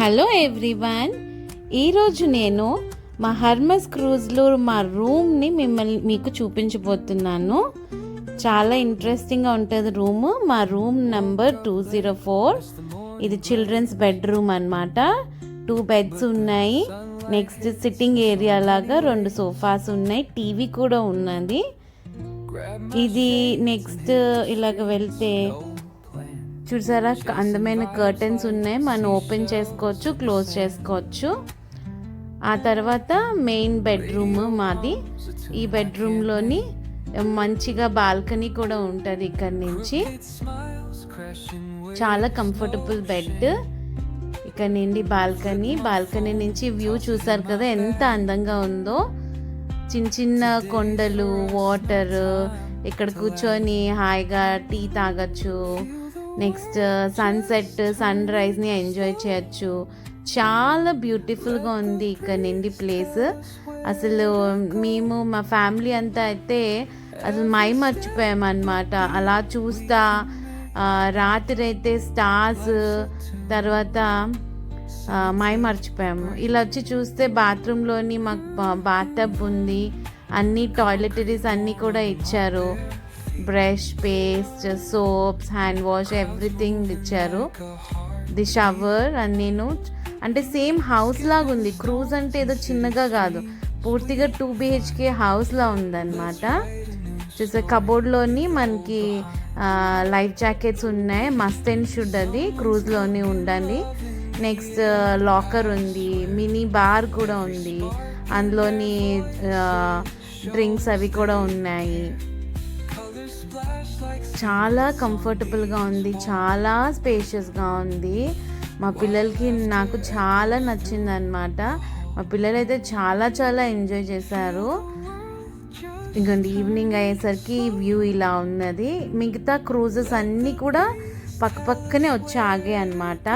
Hello everyone ఈరోజు నేను మా హర్మస్ క్రూజ్లో మా రూమ్ని మిమ్మల్ని మీకు చూపించబోతున్నాను. చాలా ఇంట్రెస్టింగ్గా ఉంటుంది రూమ్ మా room number two zero four ఇది చిల్డ్రన్స్ బెడ్రూమ్ అన్నమాట. టూ బెడ్స్ ఉన్నాయి. నెక్స్ట్ సిట్టింగ్ ఏరియా లాగా రెండు సోఫాస్ ఉన్నాయి. టీవీ కూడా ఉన్నది. ఇది నెక్స్ట్ ఇలాగ వెళ్తే చూసారా? అందమైన కర్టెన్స్ ఉన్నాయి. మనం ఓపెన్ చేసుకోవచ్చు క్లోజ్ చేసుకోవచ్చు. ఆ తర్వాత మెయిన్ బెడ్రూమ్ మాది. ఈ బెడ్రూమ్లోని మంచిగా బాల్కనీ కూడా ఉంటుంది ఇక్కడ నుంచి. చాలా కంఫర్టబుల్ బెడ్ ఇక్కడ నుండి బాల్కనీ బాల్కనీ నుంచి వ్యూ చూసారు కదా ఎంత అందంగా ఉందో. చిన్న చిన్న కొండలు వాటర్ ఇక్కడ కూర్చొని హాయిగా టీ తాగొచ్చు. నెక్స్ట్ సన్సెట్ సన్ రైజ్ని ఎంజాయ్ చేయొచ్చు. చాలా బ్యూటిఫుల్గా ఉంది ఇక్కడ నుండి ప్లేస్ అసలు మేము మా ఫ్యామిలీ అంతా అయితే అసలు మై మర్చిపోయామన్నమాట అలా చూస్తా రాత్రి అయితే స్టార్స్ తర్వాత మై మర్చిపోయాము ఇలా వచ్చి చూస్తే బాత్రూంలోని మాకు బాత్ టబ్ ఉంది. అన్ని టాయిలెటరీస్ అన్నీ కూడా ఇచ్చారు. Brush paste soaps hand wash everything ఇచ్చారు. ది షవర్ అని నేను అంటే సేమ్ హౌస్ లాగా ఉంది. క్రూజ్ అంటే ఏదో చిన్నగా కాదు. పూర్తిగా టూ బిహెచ్కే హౌస్లా ఉందన్నమాట. చూసే కబోర్డ్లోని మనకి లైఫ్ జాకెట్స్ ఉన్నాయి. మస్ట్ అండ్ షుడ్ అది. క్రూజ్లోని ఉండాలి. నెక్స్ట్ లాకర్ ఉంది. మినీ బార్ కూడా ఉంది. అందులోని డ్రింక్స్ అవి కూడా ఉన్నాయి. చాలా కంఫర్టబుల్గా ఉంది చాలా స్పేషియస్గా ఉంది. మా పిల్లలకి నాకు చాలా నచ్చింది అనమాట మా పిల్లలు అయితే చాలా చాలా ఎంజాయ్ చేశారు. ఇంకండి ఈవినింగ్ అయ్యేసరికి వ్యూ ఇలా ఉన్నది. మిగతా క్రూజెస్ అన్నీ కూడా పక్క పక్కనే వచ్చి ఆగాయి అన్నమాట.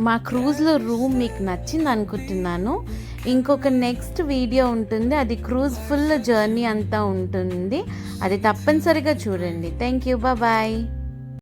మా క్రూజ్లో రూమ్ మీకు నచ్చింది అనుకుంటున్నాను. ఇంకొక నెక్స్ట్ వీడియో ఉంటుంది. అది క్రూజ్ ఫుల్ జర్నీ అంతా ఉంటుంది. అది తప్పనిసరిగా చూడండి. Thank you bye